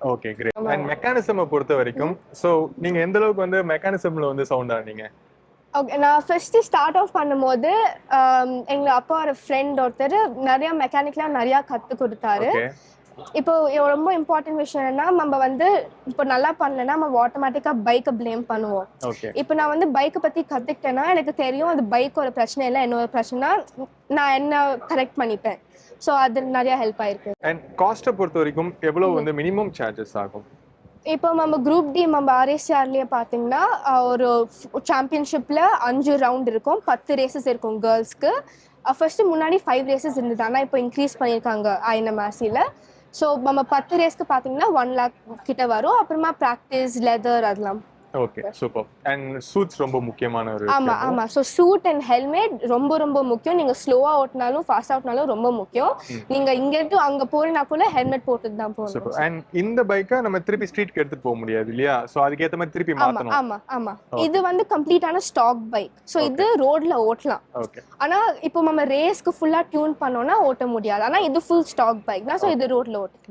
Okay great and மெக்கானிசமை பொறுத்த வரைக்கும் so நீங்க எந்த அளவுக்கு வந்து மெக்கானிசம்ல வந்து சவுண்ட் ஆனீங்க? ஓகே நான் ஃபர்ஸ்ட் ஸ்டார்ட் ஆஃப் பண்ணும்போது ஆம், எங்க அப்பாவோட ஃப்ரெண்ட் ஒருத்தர் நிறைய மெக்கானிக்லாம் நிறைய கத்து கொடுத்தாரு. இப்போ ரொம்ப இம்பார்ட்டன்ட் விஷயம் என்னன்னா நம்ம வந்து இப்போ நல்லா பண்ணலன்னா நம்ம ஆட்டோமேட்டிக்கா பைக்கை ப்ளேம் பண்ணுவோம். இப்போ நான் வந்து பைக்கை பத்தி கத்துக்கிட்டேன்னா எனக்கு தெரியும் அது பைக் ஒரு பிரச்சனை இல்லை. என்னோட பிரச்சனை நான் என்ன கரெக்ட் பண்ணிப்பேன். ஸோ அது நிறைய ஹெல்ப் ஆயிருக்கு. அண்ட் காஸ்ட்டை பொறுத்த வரைக்கும் எவ்வளவு வந்து மினிமம் சார்ஜஸ் ஆகும்? இப்போ நம்ம குரூப் டி நம்ம ஆர்எஸ்ஆர்லயே பார்த்தீங்கன்னா ஒரு சாம்பியன்ஷிப்ல அஞ்சு ரவுண்ட் இருக்கும். பத்து ரேசஸ் இருக்கும் கேர்ள்ஸ்க்கு ஃபர்ஸ்ட் முன்னாடி ஃபைவ் ரேசஸ் இருந்தது. ஆனால் இப்போ இன்க்ரீஸ் பண்ணியிருக்காங்க. ஐஎன்எம்ஆர்சியில் ஸோ நம்ம பத்து ரேஸ்க்கு பார்த்தீங்கன்னா ஒன் லேக் கிட்ட வரும். அப்புறமா ப்ராக்டிஸ் லெதர் அதெல்லாம். ஓகே சூப்பர் அண்ட் சூட்ஸ் ரொம்ப முக்கியமான ஒரு ஆமா. ஆமா. ஸோ ஷூட் அண்ட் ஹெல்மெட் ரொம்ப ரொம்ப முக்கியம். நீங்க ஸ்லோவா ஓட்டினாலும் ஃபாஸ்டா ஓட்டினாலும் ரொம்ப முக்கியம். நீங்க இங்க இருந்து அங்க போறீங்கன்னா கூட ஹெல்மெட் போட்டுட்டு தான் போகணும். சூப்பர் அண்ட் இந்த பைக்கை நம்ம திருப்பி ஸ்ட்ரீட்க்கு எடுத்துட்டு போக முடியாது இல்லையா? சோ அதுக்கேத்த மாதிரி திருப்பி மாத்தணும். ஆமா ஆமா. இது வந்து கம்ப்ளீட்டான ஸ்டாக் பைக் ஸோ இது ரோட்ல ஓட்டலாம். ஓகே ஆனா இப்போ நம்ம ரேஸ்க்கு ஃபுல்லா டியூன் பண்ணோம்னா ஓட்ட முடியாது. ஆனா இது ஃபுல் ஸ்டாக் பைக் தான். ஸோ இது ரோட்ல ஓட்டிக்கலாம்.